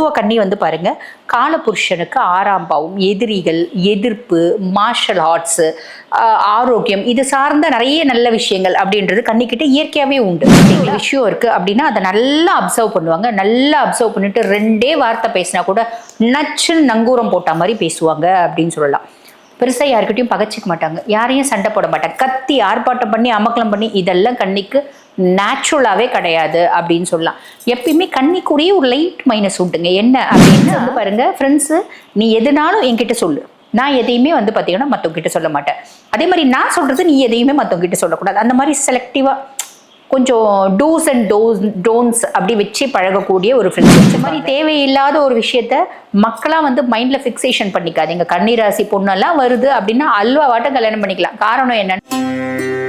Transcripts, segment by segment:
பொதுவ கண்ணி வந்து பாருங்க. காலபுருஷனுக்கு ஆறாம் பாவம் எதிரிகள் எதிர்ப்பு மார்ஷல் ஆர்ட்ஸு ஆரோக்கியம் இது சார்ந்த நிறைய நல்ல விஷயங்கள் அப்படின்றது கண்ணிக்கிட்ட இயற்கையாகவே உண்டு. விஷயம் இருக்குது அப்படின்னா அதை நல்லா அப்சர்வ் பண்ணுவாங்க. நல்லா அப்சர்வ் பண்ணிட்டு ரெண்டே வார்த்தை பேசினா கூட நச்சுன்னு நங்கூரம் போட்ட மாதிரி பேசுவாங்க அப்படின்னு சொல்லலாம். பெருசாக யாருக்கிட்டையும் பகைச்சிக்க மாட்டாங்க. யாரையும் சண்டை போட மாட்டாங்க. கத்தி ஆர்ப்பாட்டம் பண்ணி அமக்கலம் பண்ணி இதெல்லாம் கண்ணிக்கு நேச்சுரலாகவே கிடையாது அப்படின்னு சொல்லலாம். எப்பயுமே கண்ணிக்குரிய ஒரு லைட் மைனஸ் உண்டுங்க. என்ன அப்படின்னு வந்து பாருங்க ஃப்ரெண்ட்ஸு நீ எதுனாலும் என்கிட்ட சொல்லு. நான் எதையுமே வந்து பார்த்தீங்கன்னா மற்றவங்க கிட்ட சொல்ல மாட்டேன். அதே மாதிரி நான் சொல்றது நீ எதையுமே மற்றவங்க கிட்ட சொல்லக்கூடாது. அந்த மாதிரி செலக்டிவாக கொஞ்சம் டூஸ் அண்ட் டோஸ் டோன்ஸ் அப்படி வச்சு பழகக்கூடிய ஒரு ஃப்ரெண்ட்ஸ் இந்த மாதிரி தேவையில்லாத ஒரு விஷயத்த மக்களாக வந்து மைண்டில் ஃபிக்சேஷன் பண்ணிக்காதீங்க. கன்னிராசி பொண்ணெல்லாம் வருது அப்படின்னா அல்வா வாட்டம் கல்யாணம் பண்ணிக்கலாம். காரணம் என்னன்னு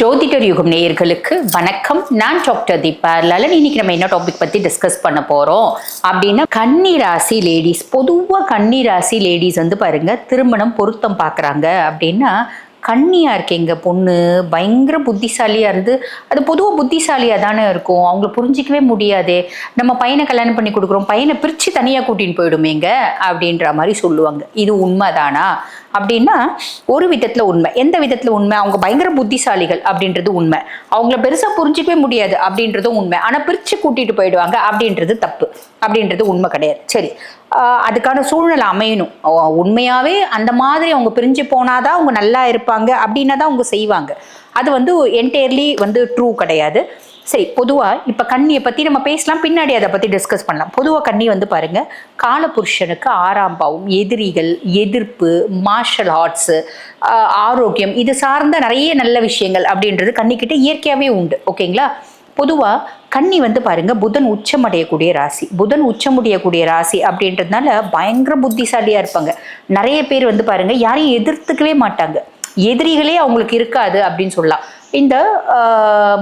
ஜோதிடர் யுகம் நேயர்களுக்கு வணக்கம். நான் டாக்டர் தீபா லலன். இன்னைக்கு நம்ம என்ன டாபிக் பத்தி டிஸ்கஸ் பண்ண போறோம்? அப்படின்னா கன்னி ராசி லேடிஸ் பொதுவா கன்னி ராசி லேடிஸ் வந்து பாருங்க திருமணம் பொருத்தம் பார்க்குறாங்க அப்படின்னா கன்னியா இருக்கேங்க பொண்ணு. பயங்கர புத்திசாலியா இருந்து அது பொதுவாக புத்திசாலியா தானே இருக்கும். அவங்கள புரிஞ்சிக்கவே முடியாதே. நம்ம பையனை கல்யாணம் பண்ணி கொடுக்குறோம் பையனை பிரிச்சு தனியா கூட்டின்னு போயிடுமேங்க அப்படின்ற மாதிரி சொல்லுவாங்க. இது உண்மைதானா? அப்படின்னா ஒரு விதத்துல உண்மை. எந்த விதத்துல உண்மை? அவங்க பயங்கர புத்திசாலிகள் அப்படின்றது உண்மை. அவங்கள பெருசா புரிஞ்சிக்கவே முடியாது அப்படின்றதும் உண்மை. ஆனா பிரிச்சு கூட்டிட்டு போயிடுவாங்க அப்படின்றது தப்பு. அப்படின்றது உண்மை கிடையாது. சரி. அதுக்கான சூழ்நிலை அமையணும். அஹ் உண்மையாவே அந்த மாதிரி அவங்க பிரிஞ்சு போனாதான் அவங்க நல்லா இருப்பாங்க அப்படின்னா தான் அவங்க செய்வாங்க. அது வந்து என்டையர்லி வந்து ட்ரூ கிடையாது. சரி பொதுவாக இப்போ கண்ணியை பற்றி நம்ம பேசலாம் பின்னாடி அதை பற்றி டிஸ்கஸ் பண்ணலாம். பொதுவாக கண்ணி வந்து பாருங்கள் காலபுருஷனுக்கு ஆறாம் பாவம் எதிரிகள் எதிர்ப்பு மார்ஷல் ஆர்ட்ஸு ஆரோக்கியம் இது சார்ந்த நிறைய நல்ல விஷயங்கள் அப்படின்றது கண்ணிக்கிட்ட இயற்கையாகவே உண்டு ஓகேங்களா பொதுவாக கன்னி வந்து பாருங்க புதன் உச்சமடையக்கூடிய ராசி. புதன் உச்சமுடையக்கூடிய ராசி அப்படின்றதுனால பயங்கர புத்திசாலியாக இருப்பாங்க. நிறைய பேர் வந்து பாருங்க யாரையும் எதிர்த்துக்கவே மாட்டாங்க. எதிரிகளே அவங்களுக்கு இருக்காது அப்படின்னு சொல்லலாம். இந்த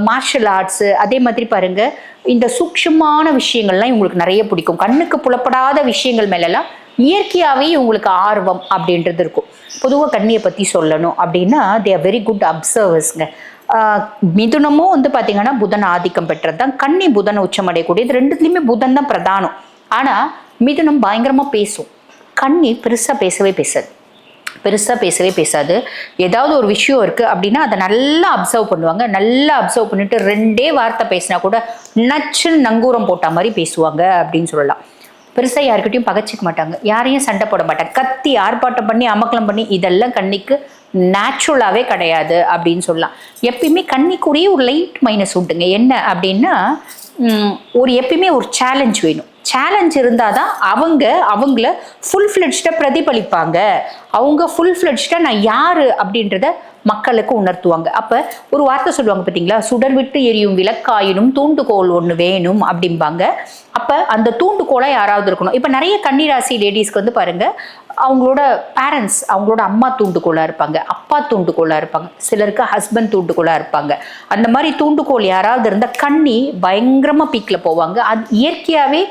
மார்ஷல் ஆர்ட்ஸு அதே மாதிரி பாருங்கள் இந்த சூக்ஷமான விஷயங்கள்லாம் இவங்களுக்கு நிறைய பிடிக்கும். கண்ணுக்கு புலப்படாத விஷயங்கள் மேலெல்லாம் இயற்கையாகவே இவங்களுக்கு ஆர்வம் அப்படின்றது இருக்கும். பொதுவாக கண்ணியை பற்றி சொல்லணும் அப்படின்னா தே ஆர் வெரி குட் அப்சர்வர்ஸ்ங்க மிதுனமும் வந்து பார்த்தீங்கன்னா புதன் ஆதிக்கம் பெற்றது தான். கண்ணி புதன் உச்சமடையக்கூடியது ரெண்டுத்துலேயுமே புதன் தான் பிரதானம். ஆனால் மிதுனம் பயங்கரமாக பேசும். கண்ணி பெருசாக பேசவே பேசாது. பெருசாக பேசவே பேசாது. ஏதாவது ஒரு விஷயம் இருக்குது அப்படின்னா அதை நல்லா அப்சர்வ் பண்ணுவாங்க. நல்லா அப்சர்வ் பண்ணிட்டு ரெண்டே வார்த்தை பேசினா கூட நச்சுன்னு நங்கூரம் போட்ட மாதிரி பேசுவாங்க அப்படின்னு சொல்லலாம். பெருசாக யாருக்கிட்டையும் பகைச்சிக்க மாட்டாங்க. யாரையும் சண்டை போட மாட்டாங்க. கத்தி ஆர்ப்பாட்டம் பண்ணி அமக்கலம் பண்ணி இதெல்லாம் கண்ணிக்கு நேச்சுரலாகவே கிடையாது அப்படின்னு சொல்லலாம். எப்பயுமே கண்ணிக்குரிய ஒரு லைட் மைனஸ் உண்டுங்க. என்ன அப்படின்னா ஒரு எப்பயுமே ஒரு சேலஞ்ச் வேணும். சேலஞ்ச் இருந்தால் தான் அவங்க அவங்கள ஃபுல் ஃப்ளெட்ஜ்டாக பிரதிபலிப்பாங்க. அவங்க ஃபுல் ஃப்ளெட்ஜ்டாக நான் யார் அப்படின்றத மக்களுக்கு உணர்த்துவாங்க. அப்போ ஒரு வார்த்தை சொல்லுவாங்க பார்த்தீங்களா சுடர் விட்டு எரியும் விளக்காயினும் தூண்டுகோல் ஒன்று வேணும் அப்படிம்பாங்க. அப்போ அந்த தூண்டுகோலாக யாராவது இருக்கணும்? இப்போ நிறைய கன்னிராசி லேடிஸ்க்கு வந்து பாருங்கள் அவங்களோட பேரண்ட்ஸ் அவங்களோட அம்மா தூண்டுகோலாக இருப்பாங்க அப்பா தூண்டுகோலாக இருப்பாங்க சிலருக்கு ஹஸ்பண்ட் தூண்டுகோலாக இருப்பாங்க. அந்த மாதிரி தூண்டுகோல் யாராவது இருந்தால் கண்ணி பயங்கரமாக பீக்கில் போவாங்க. அது இயற்கையாகவே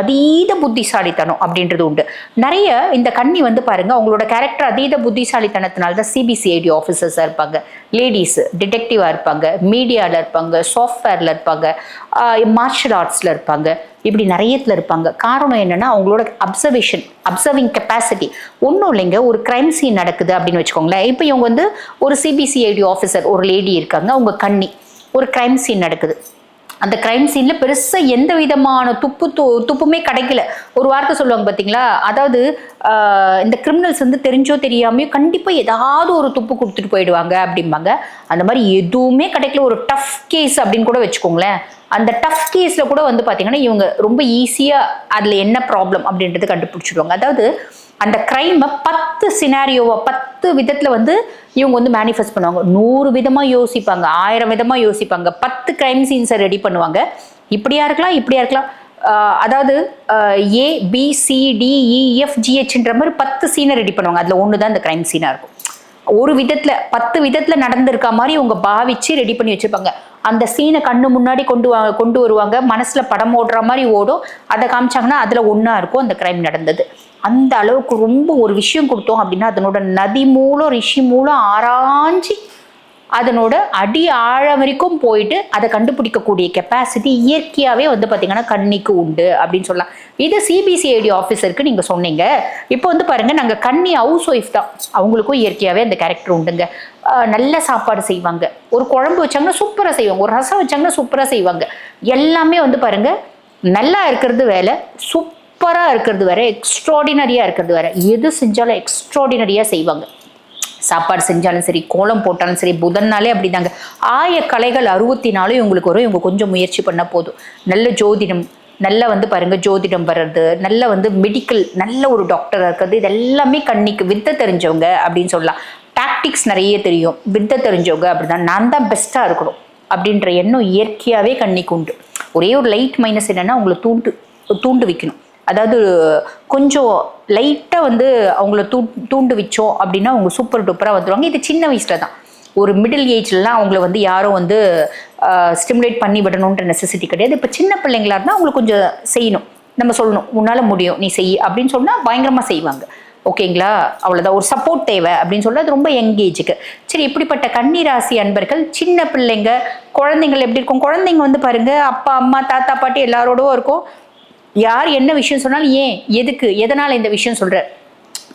அதீத புத்திசாலித்தனம் அப்படின்றது உண்டு. நிறைய இந்த கண்ணி வந்து பாருங்க அவங்களோட கேரக்டர் அதீத புத்திசாலித்தனத்தினால தான் சிபிசிஐடி ஆஃபீஸர்ஸாக இருப்பாங்க. லேடிஸ் டிடெக்டிவாக இருப்பாங்க மீடியாவில் இருப்பாங்க சாஃப்ட்வேரில் இருப்பாங்க மார்ஷல் ஆர்ட்ஸில் இருப்பாங்க. இப்படி நிறையத்தில் இருப்பாங்க. காரணம் என்னென்னா அவங்களோட அப்சர்வேஷன் அப்சர்விங் கெப்பாசிட்டி ஒன்றும் இல்லைங்க ஒரு க்ரைம் சீன் நடக்குது அப்படின்னு வச்சுக்கோங்களேன். இப்போ இவங்க வந்து ஒரு சிபிசிஐடி ஆஃபீஸர் ஒரு லேடி இருக்காங்க அவங்க கண்ணி ஒரு க்ரைம் சீன் நடக்குது. அந்த கிரைம் சீனில் பெருசாக எந்த விதமான துப்பு து துப்புமே கிடைக்கல. ஒரு வார்த்தை சொல்லுவாங்க பார்த்தீங்களா அதாவது இந்த கிரிமினல்ஸ் வந்து தெரிஞ்சோ தெரியாமையோ கண்டிப்பாக ஏதாவது ஒரு துப்பு கொடுத்துட்டு போயிடுவாங்க அப்படிம்பாங்க. அந்த மாதிரி எதுவுமே கிடைக்கல. ஒரு டஃப் கேஸ் அப்படின்னு கூட வச்சுக்கோங்களேன். அந்த டஃப் கேஸில் கூட வந்து பார்த்திங்கன்னா இவங்க ரொம்ப ஈஸியாக அதில் என்ன ப்ராப்ளம் அப்படின்றது கண்டுபிடிச்சிடுவாங்க அதாவது அந்த க்ரைமை பத்து சினாரியோவை பத்து விதத்தில் வந்து இவங்க வந்து மேனிஃபெஸ்ட் பண்ணுவாங்க. நூறு விதமாக யோசிப்பாங்க ஆயிரம் விதமாக யோசிப்பாங்க. பத்து க்ரைம் சீன்ஸை ரெடி பண்ணுவாங்க. இப்படியா இருக்கலாம் இப்படியா இருக்கலாம். அதாவது ஏ பி சி டி ஜிஹெச்ன்ற மாதிரி பத்து சீனை ரெடி பண்ணுவாங்க. அதில் ஒன்று தான் இந்த க்ரைம் சீனாக இருக்கும். ஒரு விதத்துல பத்து விதத்துல நடந்திருக்க மாதிரி இவங்க பாவிச்சு ரெடி பண்ணி வச்சிருப்பாங்க. அந்த சீனை கண்ணு முன்னாடி கொண்டு வா கொண்டு வருவாங்க. மனசுல படம் ஓடுற மாதிரி ஓடும். அதை காமிச்சாங்கன்னா அதுல ஒன்னா இருக்கும் அந்த கிரைம் நடந்தது. அந்த அளவுக்கு ரொம்ப ஒரு விஷயம் கொடுத்தோம் அப்படின்னா அதனோட நதி மூலம் ரிஷி மூலம் ஆராய்ஞ்சி அதனோட அடி ஆழம் வரைக்கும் போயிட்டு அதை கண்டுபிடிக்கக்கூடிய கெப்பாசிட்டி இயற்கையாகவே வந்து பார்த்தீங்கன்னா கண்ணிக்கு உண்டு அப்படின்னு சொல்லலாம். இது சிபிசிஐடி ஆஃபீஸருக்கு நீங்கள் சொன்னீங்க. இப்போ வந்து பாருங்கள் நாங்கள் கண்ணி ஹவுஸ் ஒய்ஃப் தான். அவங்களுக்கும் இயற்கையாகவே அந்த கேரக்டர் உண்டுங்க. நல்ல சாப்பாடு செய்வாங்க. ஒரு குழம்பு வச்சாங்கன்னா சூப்பராக செய்வாங்க. ஒரு ரசம் வச்சாங்கன்னா சூப்பராக செய்வாங்க. எல்லாமே வந்து பாருங்கள் நல்லா இருக்கிறது வேலை சூப்பராக இருக்கிறது வேற எக்ஸ்ட்ராடினரியாக இருக்கிறது வேற. எது செஞ்சாலும் எக்ஸ்ட்ராடினரியாக செய்வாங்க. சாப்பாடு செஞ்சாலும் சரி கோலம் போட்டாலும் சரி புதன்னாலே அப்படிதாங்க. ஆய கலைகள் அறுபத்தி நாலும் இவங்களுக்கு வரும். இவங்க கொஞ்சம் முயற்சி பண்ண போதும். நல்ல ஜோதிடம் நல்லா வந்து பாருங்க ஜோதிடம் வர்றது நல்ல வந்து மெடிக்கல் நல்ல ஒரு டாக்டராக இருக்கிறது இது எல்லாமே கண்ணிக்கு வித்தை தெரிஞ்சவங்க அப்படின்னு சொல்லலாம். டாக்டிக்ஸ் நிறைய தெரியும். வித்தை தெரிஞ்சவங்க அப்படிதான் நான் தான் பெஸ்ட்டாக இருக்கணும் அப்படின்ற எண்ணம் இயற்கையாகவே கண்ணிக்கு உண்டு. ஒரே ஒரு லைட் மைனஸ் என்னென்னா உங்களை தூண்டு தூண்டு வைக்கணும். அதாவது கொஞ்சம் லைட்டாக வந்து அவங்கள தூ தூண்டு வச்சோம் அப்படின்னா அவங்க சூப்பர் டூப்பராக வந்துடுவாங்க இது சின்ன வயசில் தான். ஒரு மிடில் ஏஜ்லலாம் அவங்கள வந்து யாரும் வந்து ஸ்டிமுலேட் பண்ணி விடணுன்ற நெசசிட்டி கிடையாது. இப்போ சின்ன பிள்ளைங்களா இருந்தால் அவங்களுக்கு கொஞ்சம் செய்யணும். நம்ம சொல்லணும் உன்னால் முடியும் நீ செய் அப்படின்னு சொன்னால் பயங்கரமாக செய்வாங்க. ஓகேங்களா? அவ்வளோதான் ஒரு சப்போர்ட் தேவை அப்படின்னு சொன்னால் அது ரொம்ப எங்கேஜுக்கு சரி இப்படிப்பட்ட கன்னிராசி அன்பர்கள் சின்ன பிள்ளைங்க குழந்தைங்கள் எப்படி இருக்கும்? குழந்தைங்க வந்து பாருங்கள் அப்பா அம்மா தாத்தா பாட்டி எல்லாரோடவும் இருக்கும். யார் என்ன விஷயம் சொன்னாலும் ஏன் எதுக்கு எதனால் இந்த விஷயம் சொல்கிறார்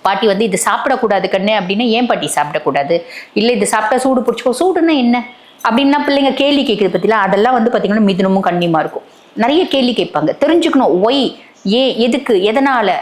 பாட்டி வந்து இது சாப்பிடக்கூடாது கண்ணு அப்படின்னா ஏன் பாட்டி சாப்பிடக்கூடாது? இல்லை இது சாப்பிட்டா சூடு பிடிச்சிக்கோ. சூடுன்னா என்ன? அப்படின்னா பிள்ளைங்க கேள்வி கேட்குறது பற்றிலாம் அதெல்லாம் வந்து பார்த்திங்கன்னா மிதுனமும் கண்ணியமாக இருக்கும். நிறைய கேள்வி கேட்பாங்க. தெரிஞ்சுக்கணும் ஒய் ஏன் எதுக்கு எதனால்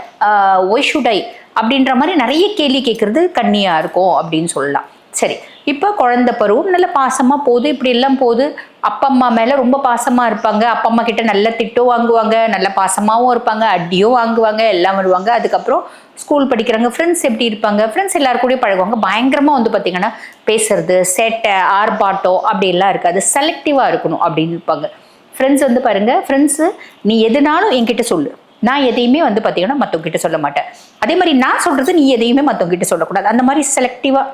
ஒய் ஷுட் ஐ அப்படின்ற மாதிரி நிறைய கேள்வி கேட்குறது கண்ணியாக இருக்கும் அப்படின்னு சொல்லலாம். சரி இப்போ குழந்தை பருவம் நல்ல பாசமாக போகுது. இப்படி எல்லாம் போகுது. அப்பா அம்மா மேலே ரொம்ப பாசமாக இருப்பாங்க. அப்பா அம்மா கிட்ட நல்ல திட்டம் வாங்குவாங்க. நல்ல பாசமாகவும் இருப்பாங்க. அடியும் வாங்குவாங்க. எல்லாம் வருவாங்க. அதுக்கப்புறம் ஸ்கூல் படிக்கிறாங்க ஃப்ரெண்ட்ஸ் எப்படி இருப்பாங்க? ஃப்ரெண்ட்ஸ் எல்லாரு கூடயும் பழகுவாங்க. பயங்கரமாக வந்து பார்த்தீங்கன்னா பேசுறது சேட்டை ஆர்ப்பாட்டம் அப்படிலாம் இருக்காது. செலக்டிவாக இருக்கணும் அப்படின்னு இருப்பாங்க. ஃப்ரெண்ட்ஸ் வந்து பாருங்க ஃப்ரெண்ட்ஸு நீ எதுனாலும் என்கிட்ட சொல்லு. நான் எதையுமே வந்து பார்த்தீங்கன்னா மற்றவங்கிட்ட சொல்ல மாட்டேன். அதே மாதிரி நான் சொல்றது நீ எதையுமே மற்றவங்க கிட்ட சொல்லக்கூடாது. அந்த மாதிரி செலக்டிவாக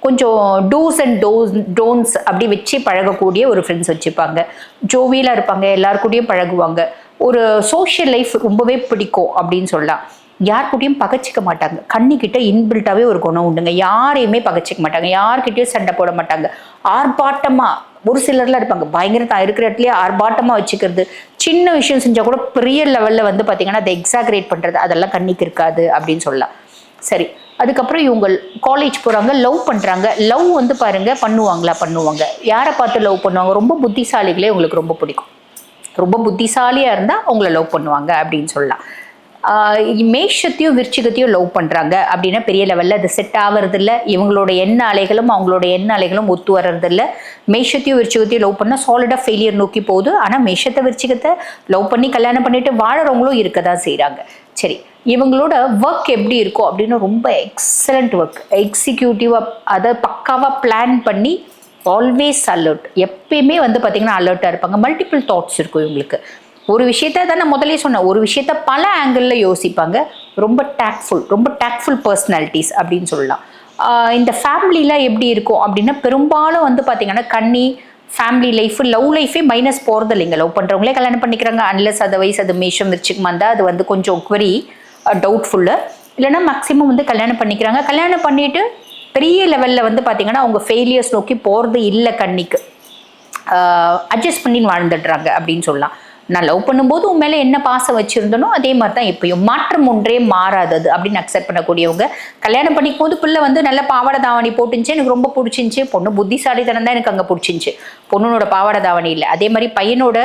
கொஞ்சம் டூஸ் அண்ட் டோஸ் டோன்ஸ் அப்படி வச்சு பழகக்கூடிய ஒரு ஃப்ரெண்ட்ஸ் வச்சுப்பாங்க. ஜோவியலாக இருப்பாங்க எல்லார் கூடயும் பழகுவாங்க. ஒரு சோஷியல் லைஃப் ரொம்பவே பிடிக்கும் அப்படின்னு சொல்லலாம். யார் கூடயும் பகச்சிக்க மாட்டாங்க. கண்ணிக்கிட்ட இன்பில்ட்டாவே ஒரு குணம் உண்டுங்க. யாரையுமே பகச்சிக்க மாட்டாங்க. யார்கிட்டயும் சண்டை போட மாட்டாங்க. ஆர்ப்பாட்டமா ஒரு சிலர்லாம் இருப்பாங்க. பயங்கர தான் இருக்கிற இடத்துலயே ஆர்ப்பாட்டமா வச்சுக்கிறது. சின்ன விஷயம் செஞ்சா கூட பெரிய லெவல்ல வந்து பாத்தீங்கன்னா அதை எக்ஸாக்ரேட் பண்றது அதெல்லாம் கண்ணிக்கு இருக்காது அப்படின்னு சொல்லலாம். சரி. அதுக்கப்புறம் இவங்க காலேஜ் போகிறாங்க லவ் பண்ணுறாங்க லவ் வந்து பாருங்கள் பண்ணுவாங்களா? பண்ணுவாங்க. யாரை பார்த்து லவ் பண்ணுவாங்க? ரொம்ப புத்திசாலிகளே உங்களுக்கு ரொம்ப பிடிக்கும். ரொம்ப புத்திசாலியாக இருந்தால் அவங்கள லவ் பண்ணுவாங்க அப்படின்னு சொல்லலாம். மேஷத்தையும் விருச்சிகத்தையும் லவ் பண்ணுறாங்க அப்படின்னா பெரிய லெவலில் அது செட் ஆகிறதில்ல இவங்களோட எண்ண அலைகளும் அவங்களோட எண்ண அலைகளும் ஒத்து வர்றதில்ல. மேஷத்தையும் விருச்சிகத்தையும் லவ் பண்ணால் சாலிடாக ஃபெயிலியர் நோக்கி போகுது. ஆனால் மேஷத்தை விருச்சிகத்தை லவ் பண்ணி கல்யாணம் பண்ணிட்டு வாழறவங்களும் இருக்க தான் செய்கிறாங்க சரி இவங்களோட ஒர்க் எப்படி இருக்கும் அப்படின்னு ரொம்ப எக்ஸலண்ட் ஒர்க் எக்ஸிக்யூட்டிவாக அதை பக்காவாக பிளான் பண்ணி ஆல்வேஸ் அலர்ட் எப்பயுமே வந்து பார்த்திங்கன்னா அலர்ட்டாக இருப்பாங்க. மல்டிபிள் தாட்ஸ் இருக்கும் இவங்களுக்கு. ஒரு விஷயத்த தான் நான் முதலே சொன்னேன். ஒரு விஷயத்த பல ஆங்கிளில் யோசிப்பாங்க. ரொம்ப டேக்ஃபுல் ரொம்ப டேக்ஃபுல் பர்சனாலிட்டிஸ் அப்படின்னு சொல்லலாம். இந்த ஃபேமிலியில் எப்படி இருக்கும் அப்படின்னா பெரும்பாலும் வந்து பார்த்திங்கன்னா கண்ணி ஃபேமிலி லைஃப் லவ் லைஃபே மைனஸ் போகிறது இல்லைங்க லவ் பண்ணுறவங்களே கல்யாணம் பண்ணிக்கிறாங்க. அன்லஸ் அதர்வைஸ் அது மேஷம் விருச்சிகமாக இருந்தால் அது வந்து கொஞ்சம் குவரி டவுட்ஃபுல்லு இல்லைன்னா மேக்ஸிமம் வந்து கல்யாணம் பண்ணிக்கிறாங்க. கல்யாணம் பண்ணிட்டு பெரிய லெவலில் வந்து பார்த்தீங்கன்னா அவங்க ஃபெயிலியர்ஸ் நோக்கி போகிறது இல்லை கண்ணிக்கு. அட்ஜஸ்ட் பண்ணி வாழ்ந்துடுறாங்க அப்படின்னு சொல்லலாம். நான் லவ் பண்ணும்போது உன் மேலே என்ன பாசம் வச்சுருந்தனோ அதே மாதிரி தான் இப்பயும். மாற்றம் ஒன்றே மாறாதது அப்படின்னு அக்செப்ட் பண்ணக்கூடியவங்க. கல்யாணம் பண்ணிக்கும் போது பிள்ளை வந்து நல்ல பாவாடை தாவணி போட்டுச்சு எனக்கு ரொம்ப பிடிச்சிருந்துச்சி. பொண்ணு புத்திசாலித்தனம் தான் எனக்கு அங்கே பிடிச்சிருந்துச்சி. பொண்ணுனோட பாவாடை தாவணி இல்லை. அதே மாதிரி பையனோட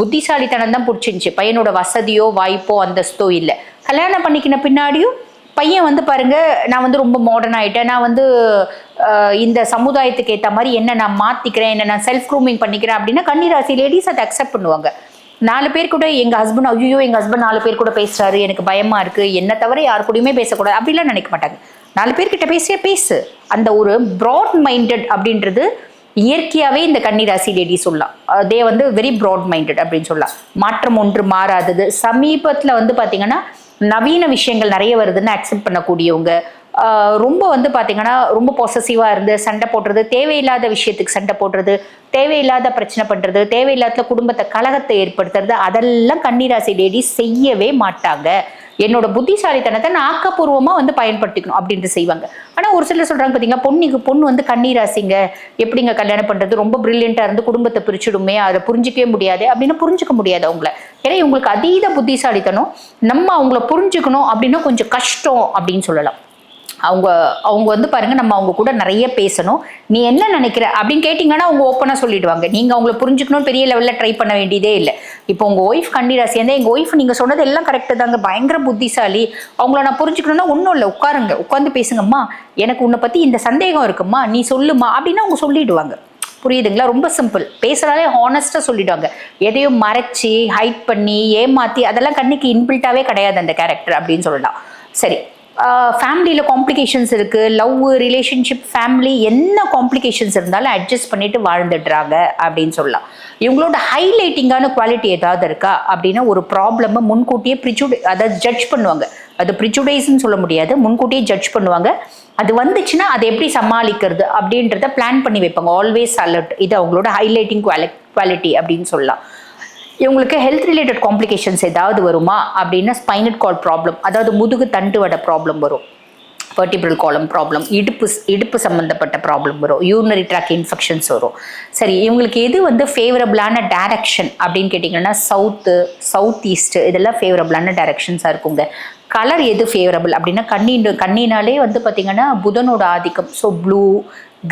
புத்திசாலித்தனம் தான் பிடிச்சிருந்துச்சி. பையனோட வசதியோ வாய்ப்போ அந்தஸ்தோ இல்லை. கல்யாணம் பண்ணிக்கின பின்னாடியும் பையன் வந்து பாருங்க நான் வந்து ரொம்ப மாடர்ன் ஆகிட்டேன் நான் வந்து இந்த சமுதாயத்துக்கு ஏற்ற மாதிரி என்ன நான் மாற்றிக்கிறேன் என்ன நான் செல்ஃப் க்ரூமிங் பண்ணிக்கிறேன் அப்படின்னா கன்னிராசி லேடிஸ் அதை அக்செப்ட் பண்ணுவாங்க. நாலு பேர் கூட எங்க ஹஸ்பண்ட் ஐயோ எங்க ஹஸ்பண்ட் நாலு பேர் கூட பேசுறாரு எனக்கு பயமா இருக்கு என்ன தவிர யார் கூடயுமே பேசக்கூடாது அப்படிலாம் நினைக்க மாட்டாங்க. நாலு பேர்கிட்ட பேசிய பேசு. அந்த ஒரு ப்ராட் மைண்டட் அப்படின்றது இயற்கையாவே இந்த கன்னிராசி லேடி சொல்லலாம். அதே வந்து வெரி ப்ராட் மைண்டட் அப்படின்னு சொல்லலாம். மாற்றம் ஒன்று மாறாதது. சமீபத்துல வந்து பாத்தீங்கன்னா நவீன விஷயங்கள் நிறைய வருதுன்னு அக்செப்ட் பண்ணக்கூடியவங்க ரொம்ப வந்து பார்த்தீங்கன்னா ரொம்ப பொசசிவாக இருந்து சண்டை போடுறது தேவையில்லாத விஷயத்துக்கு சண்டை போடுறது தேவையில்லாத பிரச்சனை பண்ணுறது தேவையில்லாத குடும்பத்தை கலகத்தை ஏற்படுத்துறது அதெல்லாம் கன்னிராசி லேடி செய்யவே மாட்டாங்க. என்னோட புத்திசாலித்தனத்தை நான் ஆக்கப்பூர்வமாக வந்து பயன்படுத்திக்கணும் அப்படின்ட்டு செய்வாங்க. ஆனால் ஒரு சிலர் சொல்கிறாங்க பார்த்தீங்கன்னா பொண்ணுக்கு பொண்ணு வந்து கண்ணீராசிங்க எப்படிங்க கல்யாணம் பண்ணுறது ரொம்ப ப்ரில்லியண்ட்டாக இருந்து குடும்பத்தை பிரிச்சுடுமே அதை புரிஞ்சிக்கவே முடியாது அப்படின்னு புரிஞ்சுக்க முடியாது அவங்கள. ஏன்னா இவங்களுக்கு அதீத புத்திசாலித்தனம் நம்ம அவங்கள புரிஞ்சுக்கணும் அப்படின்னா கொஞ்சம் கஷ்டம் அப்படின்னு சொல்லலாம். அவங்க அவங்க வந்து பாருங்க நம்ம அவங்க கூட நிறைய பேசணும். நீ என்ன நினைக்கிற? அப்படின்னு கேட்டிங்கன்னா அவங்க ஓப்பனாக சொல்லிடுவாங்க. நீங்கள் அவங்கள புரிஞ்சுக்கணும் பெரிய லெவலில் ட்ரை பண்ண வேண்டியதே இல்லை. இப்போ உங்கள் ஒய்ஃப் கண்டிராசி இருந்தால் எங்கள் ஒய்ஃப் நீங்கள் சொன்னது எல்லாம் கரெக்டு தாங்க. பயங்கர புத்திசாலி. அவங்கள நான் புரிஞ்சுக்கணும்னா ஒன்றும் இல்லை. உட்காருங்க. உட்காந்து பேசுங்கம்மா. எனக்கு உன்னை பற்றி இந்த சந்தேகம் இருக்குமா நீ சொல்லுமா. அப்படின்னு அவங்க சொல்லிடுவாங்க. புரியுதுங்களா? ரொம்ப சிம்பிள் பேசுகிறாலே ஹானஸ்ட்டாக சொல்லிடுவாங்க. எதையும் மறைச்சி ஹைட் பண்ணி ஏமாற்றி அதெல்லாம் கண்ணுக்கு இன்பில்ட்டாகவே கிடையாது அந்த கேரக்டர் அப்படின்னு சொல்லலாம். சரி. ஃபேமிலியில் காம்ப்ளிகேஷன்ஸ் இருக்குது லவ் ரிலேஷன்ஷிப் ஃபேமிலி என்ன காம்ப்ளிகேஷன்ஸ் இருந்தாலும் அட்ஜஸ்ட் பண்ணிட்டு வாழ்ந்துடுறாங்க அப்படின்னு சொல்லலாம். இவங்களோட ஹைலைட்டிங்கான குவாலிட்டி ஏதாவது இருக்கா? அப்படின்னா ஒரு ப்ராப்ளமை முன்கூட்டியே ப்ரிஜுடை அதாவது ஜட்ஜ் பண்ணுவாங்க. அது ப்ரிஜுடைஸ்ன்னு சொல்ல முடியாது. முன்கூட்டியே ஜட்ஜ் பண்ணுவாங்க. அது வந்துச்சுன்னா அதை எப்படி சமாளிக்கிறது அப்படின்றத பிளான் பண்ணி வைப்பாங்க. ஆல்வேஸ் அலர்ட் இது அவங்களோட ஹைலைட்டிங் குவாலி குவாலிட்டி அப்படின்னு சொல்லலாம். இவங்களுக்கு ஹெல்த் ரிலேட்டட் காம்ப்ளிகேஷன்ஸ் ஏதாவது வருமா? அப்படின்னா ஸ்பைனட் கால் ப்ராப்ளம் அதாவது முதுகு தண்டு வட ப்ராப்ளம் வரும். வெர்டிபிரல் காலம் ப்ராப்ளம் இடுப்பு இடுப்பு சம்மந்தப்பட்ட ப்ராப்ளம் வரும். யூரினரி ட்ராக் இன்ஃபெக்ஷன்ஸ் வரும். சரி இவங்களுக்கு எது வந்து ஃபேவரபிளான டேரக்ஷன் அப்படின்னு கேட்டிங்கன்னா சவுத்து சவுத் ஈஸ்ட்டு இதெல்லாம் ஃபேவரபிளான டைரக்ஷன்ஸாக இருக்குங்க. கலர் எது ஃபேவரபிள் அப்படின்னா கண்ணி கண்ணினாலே வந்து பார்த்திங்கன்னா புதனோட ஆதிக்கம். So blue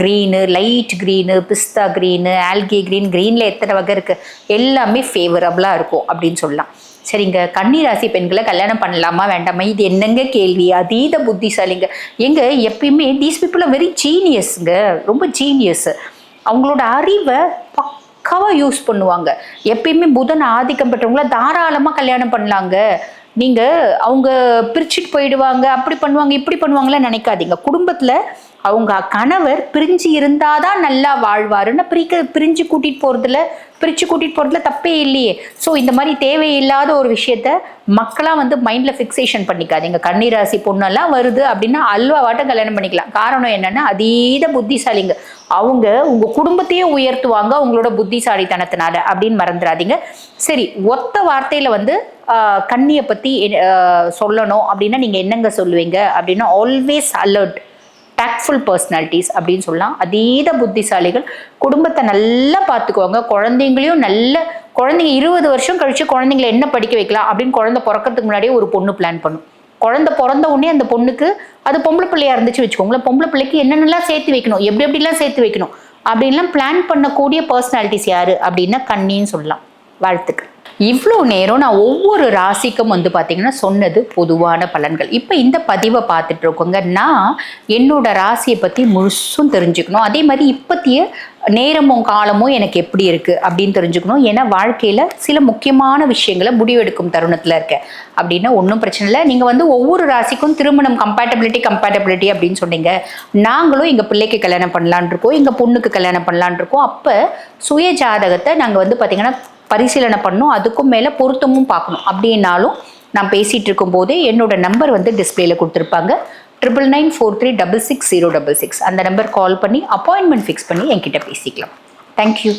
green light green பிஸ்தா க்ரீனு ஆல்கே க்ரீன் க்ரீனில் எத்தனை வகை இருக்குது எல்லாமே ஃபேவரபுளாக இருக்கும் அப்படின்னு சொல்லலாம். சரிங்க கன்னிராசி பெண்களை கல்யாணம் பண்ணலாமா வேண்டாமா? இது என்னங்க கேள்வி? அதீத புத்திசாலிங்க. எங்க எப்பயுமே தீஸ் பீப்புள் வெரி ஜீனியஸுங்க ரொம்ப ஜீனியஸ் அவங்களோட அறிவை பக்காவாக யூஸ் பண்ணுவாங்க. எப்பயுமே புதன் ஆதிக்கம் பெற்றவங்கள தாராளமாக கல்யாணம் பண்ணலாங்க. நீங்கள் அவங்க பிரிச்சுட்டு போயிடுவாங்க அப்படி பண்ணுவாங்க இப்படி பண்ணுவாங்களாம் நினைக்காதீங்க. குடும்பத்தில் அவங்க கணவர் பிரிஞ்சு இருந்தாதான் நல்லா வாழ்வாருன்னு பிரிக்க பிரிஞ்சு கூட்டிட்டு போறதுல பிரிச்சு கூட்டிட்டு போறதுல தப்பே இல்லையே. ஸோ இந்த மாதிரி தேவையில்லாத ஒரு விஷயத்த மக்களாக வந்து மைண்ட்ல ஃபிக்சேஷன் பண்ணிக்காதீங்க. கன்னிராசி பொண்ணெல்லாம் வருது அப்படின்னா அல்வா வாட்டம் கல்யாணம் பண்ணிக்கலாம். காரணம் என்னன்னா அதீத புத்திசாலிங்க. அவங்க உங்க குடும்பத்தையே உயர்த்துவாங்க உங்களோட புத்திசாலித்தனத்தினால அப்படின்னு மறந்துடாதீங்க சரி ஒத்த வார்த்தையில வந்து கண்ணியை பற்றி பத்தி சொல்லணும் அப்படின்னா நீங்க என்னங்க சொல்லுவீங்க? அப்படின்னா ஆல்வேஸ் அலர்ட் டேக்ஃபுல் பர்சனாலிட்டிஸ் அப்படின்னு சொல்லலாம். அதீத புத்திசாலிகள் குடும்பத்தை நல்லா பார்த்துக்குவாங்க. குழந்தைங்களையும் நல்ல குழந்தைங்க இருபது வருஷம் கழித்து குழந்தைங்களை என்ன படிக்க வைக்கலாம் அப்படின்னு குழந்தை பிறக்கறதுக்கு முன்னாடியே ஒரு பொண்ணு பிளான் பண்ணும். குழந்த பிறந்த உடனே அந்த பொண்ணுக்கு அது பொம்பளை பிள்ளையா இருந்துச்சு வச்சுக்கோங்களேன். பொம்பளை பிள்ளைக்கு என்னென்னலாம் சேர்த்து வைக்கணும்? எப்படி எப்படிலாம் சேர்த்து வைக்கணும்? அப்படின்லாம் பிளான் பண்ணக்கூடிய பர்சனாலிட்டிஸ் யாரு? அப்படின்னா கண்ணின்னு சொல்லலாம். வாழ்த்துக்கள். இவ்வளோ நேரம் நான் ஒவ்வொரு ராசிக்கும் வந்து பார்த்தீங்கன்னா சொன்னது பொதுவான பலன்கள். இப்போ இந்த பதிவை பார்த்துட்டு இருக்கோங்க. நான் என்னோட ராசியை பற்றி முழுசும் தெரிஞ்சுக்கணும். அதே மாதிரி இப்பத்திய நேரமும் காலமும் எனக்கு எப்படி இருக்குது அப்படின்னு தெரிஞ்சுக்கணும். ஏன்னா வாழ்க்கையில் சில முக்கியமான விஷயங்களை முடிவெடுக்கும் தருணத்தில் இருக்கேன். அப்படின்னா ஒன்றும் பிரச்சனை இல்லை. நீங்கள் வந்து ஒவ்வொரு ராசிக்கும் திருமணம் கம்பேட்டபிலிட்டி கம்பேட்டபிலிட்டி அப்படின்னு சொன்னீங்க. நாங்களும் எங்கள் பிள்ளைக்கு கல்யாணம் பண்ணலான் இருக்கோம். எங்கள் பொண்ணுக்கு கல்யாணம் பண்ணலான் இருக்கோம். அப்போ சுய ஜாதகத்தை நாங்கள் வந்து பார்த்திங்கன்னா பரிசீலனை பண்ணணும் அதுக்கும் மேலே பொருத்தமும் பார்க்கணும். அப்படின்னாலும் நான் பேசிகிட்டு இருக்கும்போதே என்னோட நம்பர் வந்து டிஸ்பிளேல கொடுத்துருப்பாங்க. Triple nine four three double six zero double six அந்த நம்பர் கால் பண்ணி அப்பாயின்மெண்ட் ஃபிக்ஸ் பண்ணி என்கிட்ட பேசிக்கலாம். தேங்க்யூ